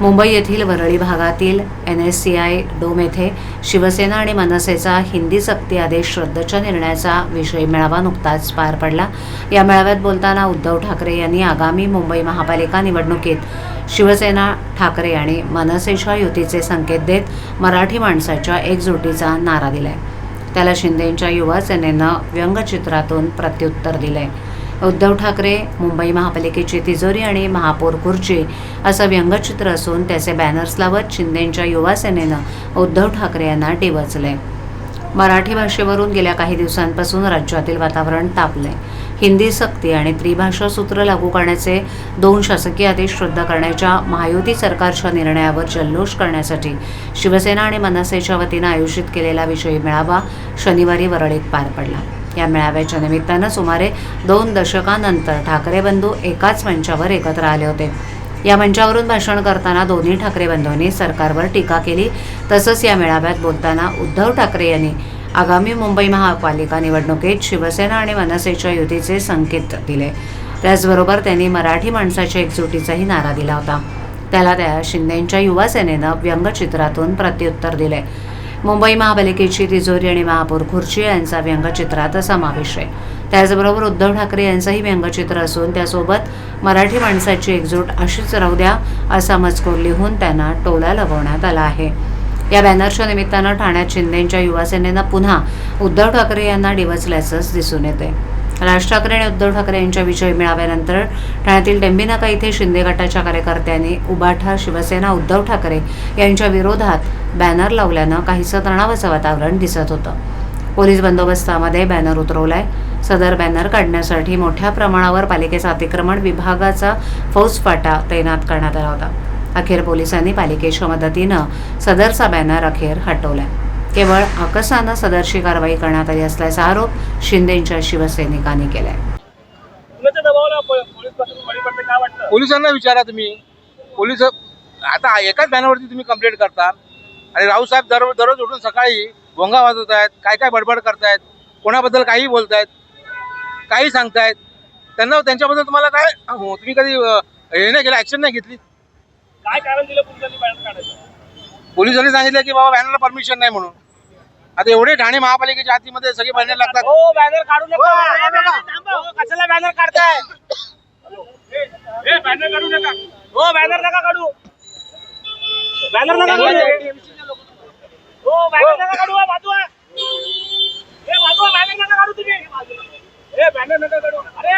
मुंबई येथील वरळी भागातील N S C I dome येथे शिवसेना आणि मनसेचा हिंदी सक्ती आदेश रद्दच्या निर्णयाचा विषय मेळावा नुकताच पार पडला. या मेळाव्यात बोलताना उद्धव ठाकरे यांनी आगामी मुंबई महापालिका निवडणुकीत शिवसेना ठाकरे आणि मनसेच्या युतीचे संकेत देत मराठी माणसाच्या एकजुटीचा नारा दिलाय. त्याला शिंदेंच्या युवा सेनेनं व्यंगचित्रातून प्रत्युत्तर दिलंय. उद्धव ठाकरे मुंबई महापालिकेची तिजोरी आणि महापौर खुर्ची असं व्यंगचित्र असून त्याचे बॅनर्स लावत शिंदेंच्या युवासेनेनं उद्धव ठाकरे यांना टिवचले. मराठी भाषेवरून गेल्या काही दिवसांपासून राज्यातील वातावरण तापले हिंदी सक्ती आणि त्रिभाषा सूत्र लागू करण्याचे दोन शासकीय आदेश रद्द करण्याच्या महायुती सरकारच्या निर्णयावर जल्लोष करण्यासाठी शिवसेना आणि मनसेच्या वतीनं आयोजित केलेला विषयी मेळावा शनिवारी वरळीत पार पडला. या मेळाव्याच्या निमित्तानं सुमारे दोन दशकानंतर ठाकरे बंधू एकाच मंचावर एकत्र आले होते. या मंचावरून भाषण करताना दोन्ही ठाकरे बंधूंनी सरकारवर टीका केली. तसंच या मेळाव्यात बोलताना उद्धव ठाकरे यांनी आगामी मुंबई महापालिका निवडणुकीत शिवसेना आणि मनसेच्या युतीचे संकेत दिले. त्याचबरोबर त्यांनी मराठी माणसाच्या एकजुटीचाही नारा दिला होता. त्याला त्या शिंदेंच्या युवा सेनेनं व्यंगचित्रातून प्रत्युत्तर दिले. मुंबई महापालिकेची तिजोरी आणि महापौर खुर्ची यांचा व्यंगचित्रात समावेश आहे. त्याचबरोबर उद्धव ठाकरे यांचंही व्यंगचित्र असून त्यासोबत मराठी माणसाची एकजूट अशीच राहू द्या असा मजकूर लिहून त्यांना टोला लगवण्यात आला आहे. या बॅनरच्या निमित्तानं ठाण्यात शिंदेंच्या युवासेनेनं पुन्हा उद्धव ठाकरे यांना डिवचल्याचंच दिसून येते राज ठाकरे आणि उद्धव ठाकरे यांच्या विजय मिळाव्यानंतर ठाण्यातील टेंबिनाका इथे शिंदे गटाच्या कार्यकर्त्यांनी उबाठा शिवसेना उद्धव ठाकरे यांच्या विरोधात बॅनर लावल्यानं काहीसं तणावाचं वातावरण दिसत होतं. पोलीस बंदोबस्तामध्ये बॅनर उतरवलाय. सदर बॅनर काढण्यासाठी मोठ्या प्रमाणावर पालिकेचा अतिक्रमण विभागाचा फौजफाटा तैनात करण्यात आला होता. अखेर पोलिसांनी पालिकेच्या मदतीनं सदरचा बॅनर अखेर हटवलाय. केवळ आकसानं सदरची कारवाई करण्यात आली असल्याचा आरोप शिंदेंच्या शिवसैनिकांनी केलाय. पोलिसांना विचारा तुम्ही. पोलीस आता एकाच बॅनरवरती तुम्ही कंप्लेंट करता. आणि राऊसाहेब दर दररोज उठून सकाळी भोंगा वाजवत आहेत काय काय बडबड करतायत कोणाबद्दल काही बोलतायत काही सांगतायत. त्यांना त्यांच्याबद्दल तुम्हाला काय हो, तुम्ही कधी हे नाही केलं ऍक्शन नाही घेतली? काय कारण दिलं पोलिसांनी बॅनर काढायचं? पोलिसांनी सांगितलं की बाबा बॅनरला परमिशन नाही म्हणून. आता एवढे ठाणे महापालिकेच्या हातीमध्ये सगळे बॅनर लागतात. हो बॅनर काढू नका. हो, कशाला बॅनर काढताय? बॅनर काढू नका. हो बॅनर नका काढू. बॅनर नका काढू. हो बॅनर नका काढू हा, हे बाजूला बॅनर नका काढू तुम्ही. हे बॅनर नका